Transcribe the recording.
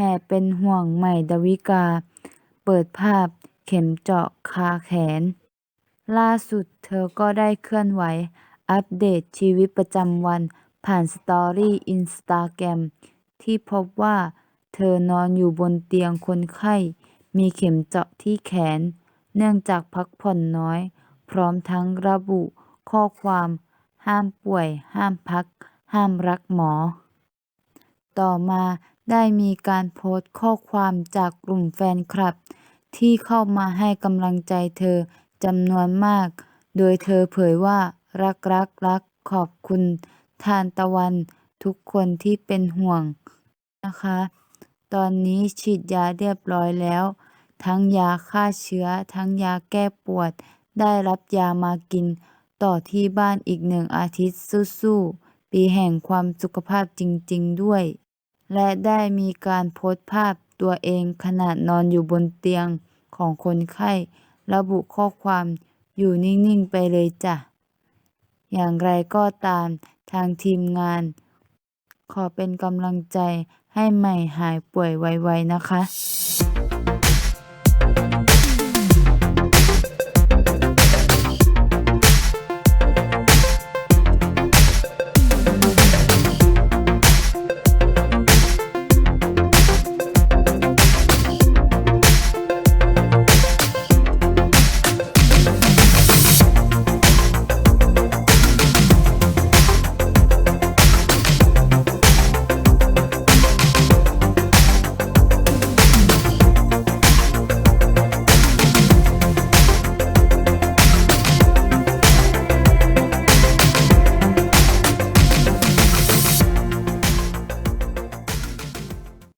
แห่เป็นห่วงใหม่ดวิกา เปิดภาพเข็มเจาะคาแขน ล่าสุดเธอก็ได้เคลื่อนไหว อัปเดตชีวิตประจำวันผ่านสตอรี่อินสตาแกรมที่พบว่าเธอนอนอยู่บนเตียงคนไข้ มีเข็มเจาะที่แขน เนื่องจากพักผ่อนน้อย พร้อมทั้งระบุข้อความ ห้ามป่วย ห้ามพัก ห้ามรักหมอ ต่อมา ได้มีการโพสต์ข้อความจากกลุ่มแฟนคลับ ที่เข้ามาให้กำลังใจเธอจำนวนมาก โดยเธอเผยว่ารักรักรักขอบคุณทานตะวันทุกคนที่เป็นห่วงนะคะ ตอนนี้ฉีดยาเรียบร้อยแล้ว ทั้งยาฆ่าเชื้อ ทั้งยาแก้ปวด ได้รับยามากิน ต่อที่บ้านอีกหนึ่งอาทิตย์สู้ๆ ปีแห่งความสุขภาพจริง ๆ ด้วย และได้มีการโพสต์ภาพตัวเองขณะนอนอยู่บนเตียงของคนไข้ ระบุข้อความอยู่นิ่ง ๆ ไปเลยจ้ะ อย่างไรก็ตามทางทีมงาน ขอเป็นกำลังใจให้ใหม่หายป่วยไว ๆ นะคะ